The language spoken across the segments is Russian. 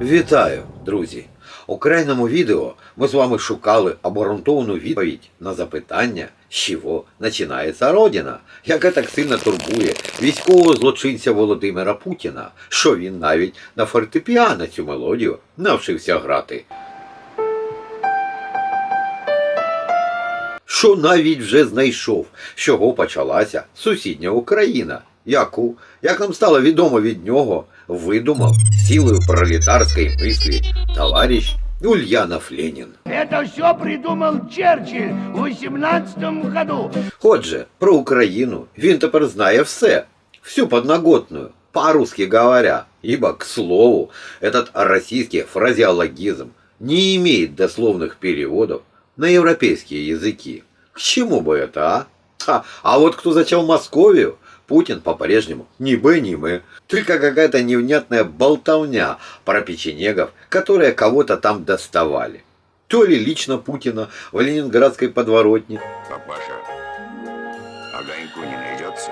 Вітаю, друзі! У крайньому відео ми з вами шукали обґрунтовану відповідь на запитання, з чого починається Родина, яке так сильно турбує військового злочинця Володимира Путіна, що він навіть на фортепіано цю мелодію навчився грати. Що навіть вже знайшов, з чого почалася сусідня Україна, яку, як нам стало відомо від нього, видумав силою пролетарської мислі товариш Ульянов Ленін. Это все придумал Черчилль в 18 году. Отже, про Україну він тепер знає все, всю подноготную, по-русски говоря, ибо, к слову, этот российский фразеологизм не имеет дословных переводов на европейские языки. К чему бы это, а? Ха, а вот кто зачал Московию, Путин по-прежнему ни бы, ни мы. Только какая-то невнятная болтовня про печенегов, которые кого-то там доставали. То ли лично Путина в ленинградской подворотне, Папаша, огоньку не найдется?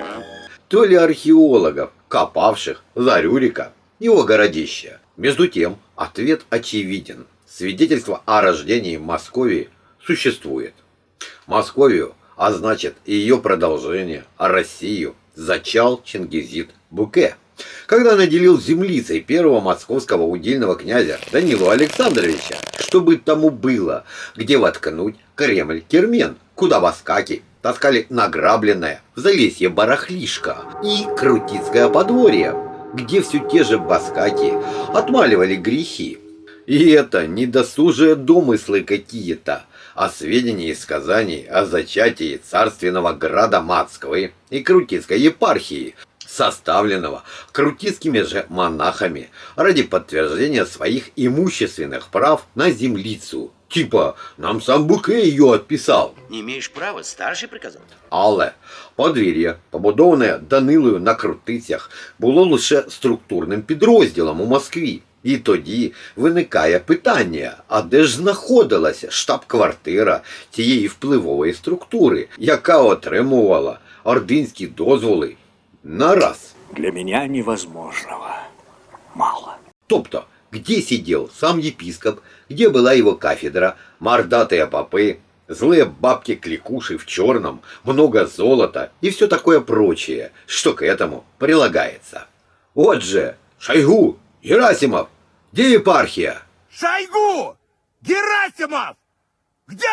А? то ли археологов, копавших за Рюрика, его городища. Между тем, ответ очевиден. Свидетельство о рождении Московии существует. Московию, а значит и ее продолжение, а Россию, зачал Чингизид Буке. Когда наделил землицей первого московского удельного князя Данилу Александровича, чтобы тому было, где воткнуть Кремль-Кермен, куда воскаки таскали награбленное в залесье барахлишко и Крутицкое подворье, где все те же баскаки отмаливали грехи. И это не досужие домыслы какие-то, а сведения из сказаний о зачатии царственного града Мацковой и Крутицкой епархии, составленного крутицкими же монахами ради подтверждения своих имущественных прав на землицу. Типа, нам сам Буке ее отписал. Не имеешь права, старший приказал. Але подвір'я, побудоване Данилою на Крутицях, було лише структурним підрозділом у Москві. І тоді виникає питання: а де ж знаходилася штаб-квартира тієї впливової структури, яка отримувала ординські дозволи на раз? Для меня невозможного мало. Тобто, где сидел сам епископ, где была его кафедра, мордатые попы, злые бабки-кликуши в черном, много золота и все такое прочее, что к этому прилагается. Вот же, Шойгу, Герасимов, где епархия? Шойгу! Герасимов! Где